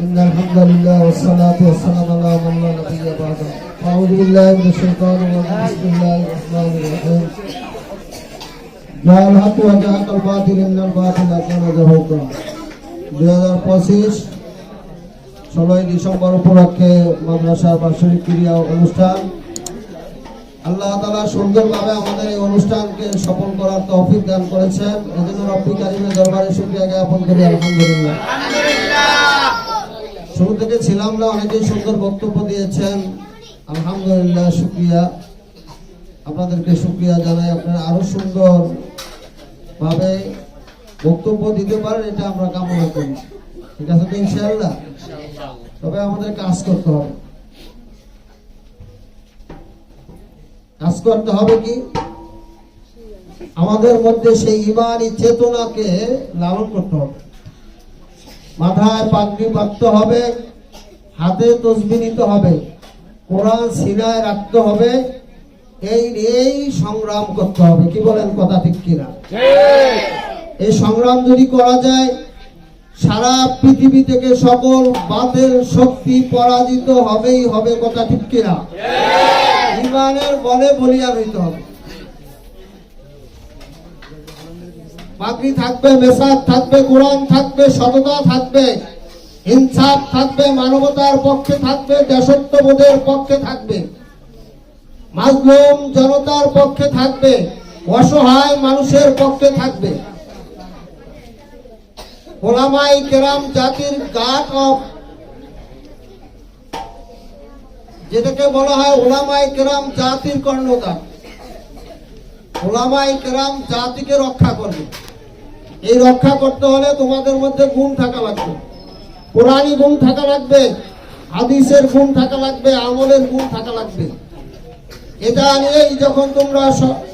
إن الحمد لله والصلاة والسلام على من لا نبي بعده أعوذ بالله من الشيطان الرجيم بسم الله الرحمن الرحيم جاء الحق وجاء الباطل إن الباطل كان زهوقا দুই হাজার পঁচিশ ষোলোই ডিসেম্বর উপলক্ষে মাদ্রাসার বার্ষিক ক্রিয়া অনুষ্ঠান আল্লাহ তালা সুন্দরভাবে আমাদের এই অনুষ্ঠানকে সফল করার তৌফিক দান করেছেন এজন্য রব্বি কারিমের দরবারে শুক্রিয়া জ্ঞাপন করি আলহামদুলিল্লাহ শুরু থেকে ছিলাম না, অনেকেই সুন্দর বক্তব্য দিয়েছেন। আলহামদুলিল্লাহ, শুক্রিয়া। আপনাদেরকে শুক্রিয়া জানাই, আপনারা আরও সুন্দর ভাবে বক্তব্য দিতে পারেন, এটা আমরা কামনা করি। ঠিক আছে তো, ইনশাআল্লাহ? তবে আমাদের কাজ করতে হবে। কাজ করতে হবে কি? আমাদের মধ্যে সেই ইমানি চেতনাকে লালন করতে হবে। মাথায় পাগড়ি বাঁধতে হবে, হাতে তসবি নিতে হবে, কোরআন সিনায় রাখতে হবে, এই এই সংগ্রাম করতে হবে। কি বলেন কথা ঠিক কিনা? এই সংগ্রাম যদি করা যায়, সারা পৃথিবী থেকে সকল বাতের শক্তি পরাজিত হবেই হবে কথা ঠিক কিনা? ইমানের বলে বলিয়া হইতে হবে। পাগড়ি থাকবে, মেসাজ থাকবে, কোরআন থাকবে, সততা থাকবে, ইনসাফ থাকবে, মানবতার পক্ষে থাকবে, দেশত্ববোধের পক্ষে থাকবে। মাজলুম জনতার পক্ষে থাকবে, অসহায় মানুষের পক্ষে থাকবে। ওলামাই কেরাম জাতির গার্ড অফ যেটাকে বলা হয় ওলামাই কেরাম জাতির কর্ণধার। ওলামাই কেরাম জাতিকে রক্ষা করবে। এই রক্ষা করতে হলে তোমাদের মধ্যে গুণ থাকা লাগবে। কোরআনি গুণ থাকা লাগবে, হাদিসের গুণ থাকা লাগবে, আমলের গুণ থাকা লাগবে। এটা নিয়েই যখন তোমরা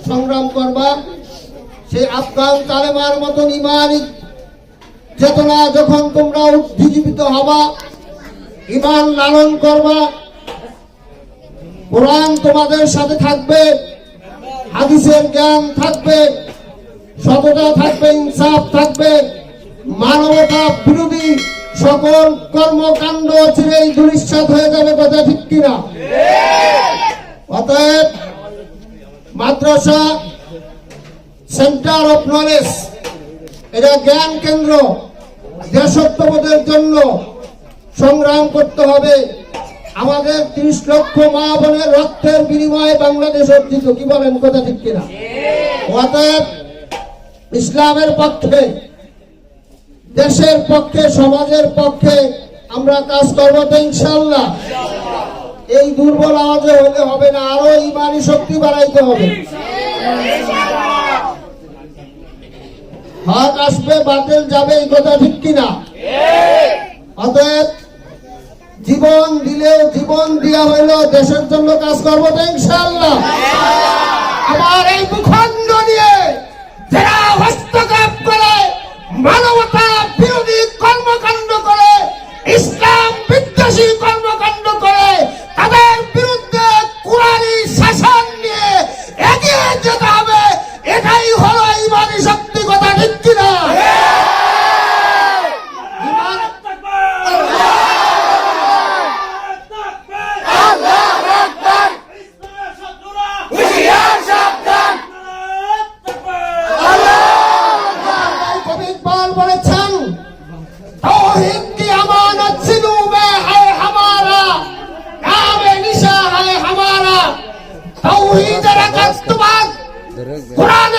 সংগ্রাম করবা, সেই আফগান তালেমার মতন ইমানি চেতনা যখন তোমরা উদ্দীপিত হবা, ইমান লালন করবা, কোরআন তোমাদের সাথে থাকবে। হাদিসের জ্ঞান থাকবে, সততা থাকবে, ইনসাফ থাকবে, মানবতা বিরোধী সকল কর্মকাণ্ড চিরেই দুরিশ্বাত হয়ে যাবে, কথা ঠিক কিনা? অতএব মাদ্রাসা, সেন্টার অফ নলেজ, এটা জ্ঞান কেন্দ্র, দেশত্ববোধের জন্য সংগ্রাম করতে হবে। আমাদের ত্রিশ লক্ষ মা বোনের রক্তের বিনিময়ে বাংলাদেশ অর্জিত, কি বলেন কথা ঠিক কিনা? অতএব ইসলামের পক্ষে, দেশের পক্ষে, সমাজের পক্ষে আমরা কাজ করব তো ইনশাল্লাহ এই দুর্বল আওয়াজে হলে হবে না, আরও ইমানি শক্তি বাড়াইতে হবে। হক আসবে, বাতিল যাবে, এই কথা ঠিক কিনা? অতএব জীবন দিয়া হইল দেশের জন্য কাজ করব ইনশাল্লাহ Kur'an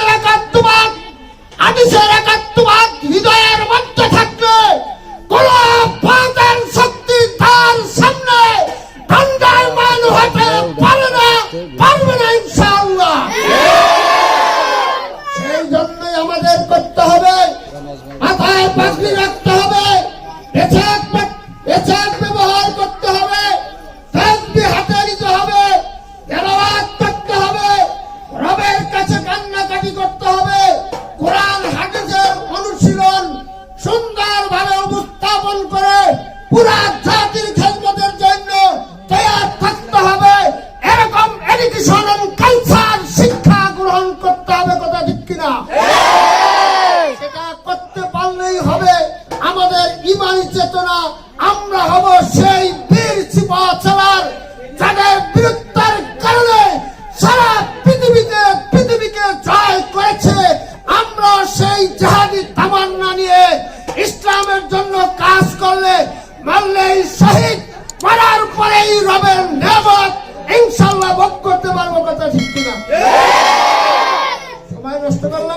আমরা হব সেই বীর সিপাহাচালার যাদের বীরত্বের কারণে সারা পৃথিবীতে পৃথিবীকে জয় করেছে। আমরা সেই জাহাদি তামান্না নিয়ে ইসলামের জন্য কাজ করলে মারলেই শহীদ মারার পরেই রবের নেমত ইনশাল্লাহ ভোগ করতে পারব কথা ঠিক কিনা? সময় নষ্ট করব